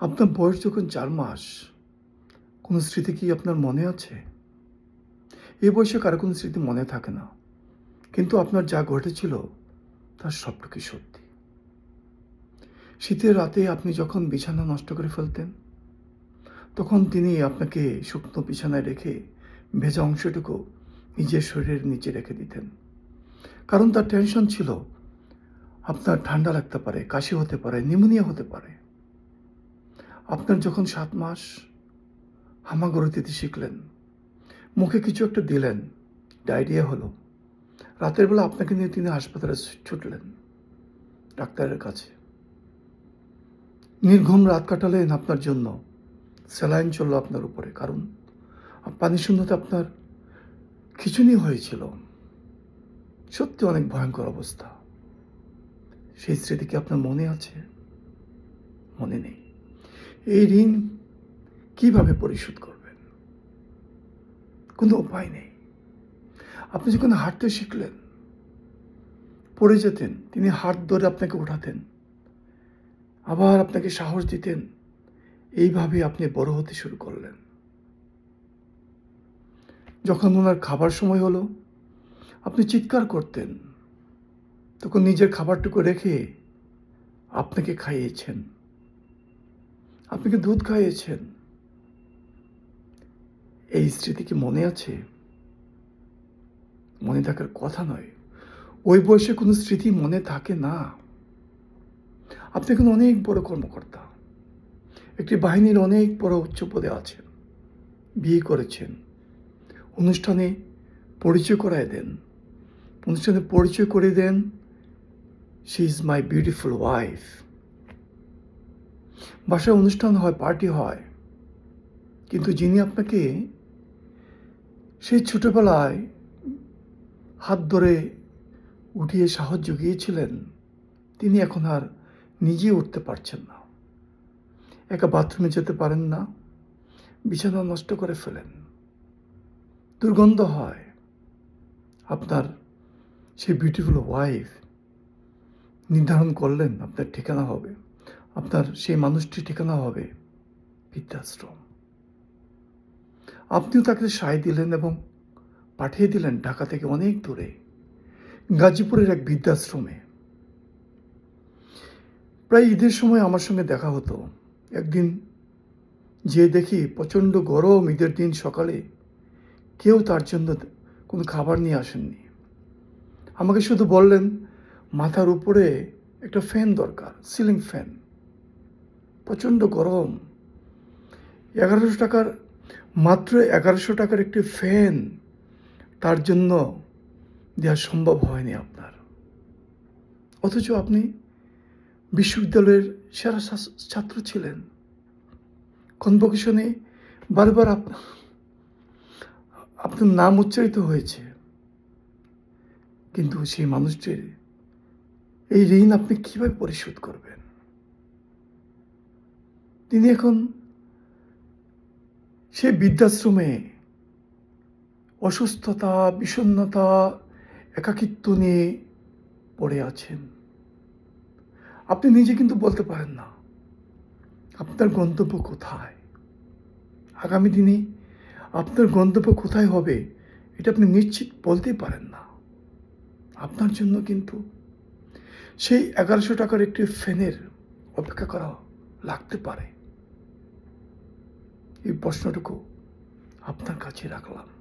আপনার বয়স যখন চার মাস, কোনো স্মৃতি কি আপনার মনে আছে? এই বয়সে কারও কোনো স্মৃতি মনে থাকে না। কিন্তু আপনার যা ঘটেছিল, তার সবটুকুই সত্যি। শীতের রাতে আপনি যখন বিছানা নষ্ট করে ফেলতেন, তখন তিনি আপনাকে শুকনো বিছানায় রেখে ভেজা অংশটুকু নিজের শরীরের নিচে রেখে দিতেন। কারণ তার টেনশন ছিল, আপনার ঠান্ডা লাগতে পারে, কাশি হতে পারে নিউমোনিয়া হতে পারে। আপনার যখন সাত মাস, হামাগড়ি দিতে শিখলেন, মুখে কিছু একটা দিলেন, ডায়রিয়া হলো, রাতের বেলা আপনাকে নিয়ে তিনি হাসপাতালে ছুটলেন, ডাক্তারের কাছে। নির্ঘুম রাত কাটালেন আপনার জন্য, স্যালাইন চলল আপনার উপরে, কারণ পানি শূন্যতা আপনার খিচুনি হয়েছিল। সত্যি অনেক ভয়ঙ্কর অবস্থা। সেই স্মৃতি কি আপনার মনে আছে? মনে নেই। এই ঋণ কীভাবে পরিশোধ করবেন? কোনো উপায় নেই। আপনি যখন হাঁটতে শিখলেন, পড়ে যেতেন, তিনি হাত ধরে আপনাকে উঠাতেন আবার আপনাকে সাহস দিতেন এইভাবে আপনি বড় হতে শুরু করলেন। যখন ওনার খাবার সময় হলো, আপনি চিৎকার করতেন, তখন নিজের খাবারটুকু রেখে আপনাকে খাইয়েছেন। আপনাকে দুধ খাইয়েছেন? এই স্মৃতি কি মনে আছে? মনে থাকার কথা নয়। ওই বয়সে কোনো স্মৃতি মনে থাকে না। আপনি এখন অনেক বড় কর্মকর্তা। একটি বাহিনীর অনেক বড় উচ্চ পদে আছেন। বিয়ে করেছেন। অনুষ্ঠানে পরিচয় করায় দেন। অনুষ্ঠানে পরিচয় করে দেন she is my beautiful wife বাসায় অনুষ্ঠান হয়, পার্টি হয়। কিন্তু যিনি আপনাকে সেই ছোটোবেলায় হাত ধরে উঠিয়ে সাহস জুগিয়েছিলেন তিনি এখন আর নিজে উঠতে পারছেন না। একা বাথরুমে যেতে পারেন না, বিছানা নষ্ট করে ফেলেন। দুর্গন্ধ হয় আপনার সেই বিউটিফুল ওয়াইফ নির্ধারণ করলেন, আপনার ঠিকানা হবে। আপনার সেই মানুষটির ঠিকানা হবে বৃদ্ধাশ্রম। আপনিও তাকে সায় দিলেন এবং পাঠিয়ে দিলেন ঢাকা থেকে অনেক দূরে, গাজীপুরের এক বৃদ্ধাশ্রমে। প্রায় ঈদের সময় আমার সঙ্গে দেখা হতো। একদিন যে দেখি প্রচণ্ড গরম ঈদের দিন সকালে, কেউ তার জন্য কোনো খাবার নিয়ে আসেননি। আমাকে শুধু বললেন, মাথার উপরে একটা ফ্যান দরকার, সিলিং ফ্যান। প্রচণ্ড গরম। এগারোশো টাকার, মাত্র এগারোশো টাকার একটি ফ্যান তার জন্য দেওয়া সম্ভব হয়নি আপনার। অথচ আপনি বিশ্ববিদ্যালয়ের সেরা ছাত্র ছিলেন। কনভোকেশনে বারবার আপনার নাম উচ্চারিত হয়েছে। কিন্তু সেই মানুষটির এই ঋণ আপনি কীভাবে পরিশোধ করবেন? তিনি এখন সেই বৃদ্ধাশ্রমে অসুস্থতা বিষণ্নতা একাকিত্ব নিয়ে পড়ে আছেন। আপনি নিজে কিন্তু বলতে পারেন না, আপনার গন্তব্য কোথায়? আগামী দিনে আপনার গন্তব্য কোথায় হবে, এটা আপনি নিশ্চিত বলতেই পারেন না। আপনার জন্য কিন্তু সেই এগারোশো টাকার একটি ফ্যানের অপেক্ষা করা লাগতে পারে। এই প্রশ্নটুকু আপনার কাছে রাখলাম।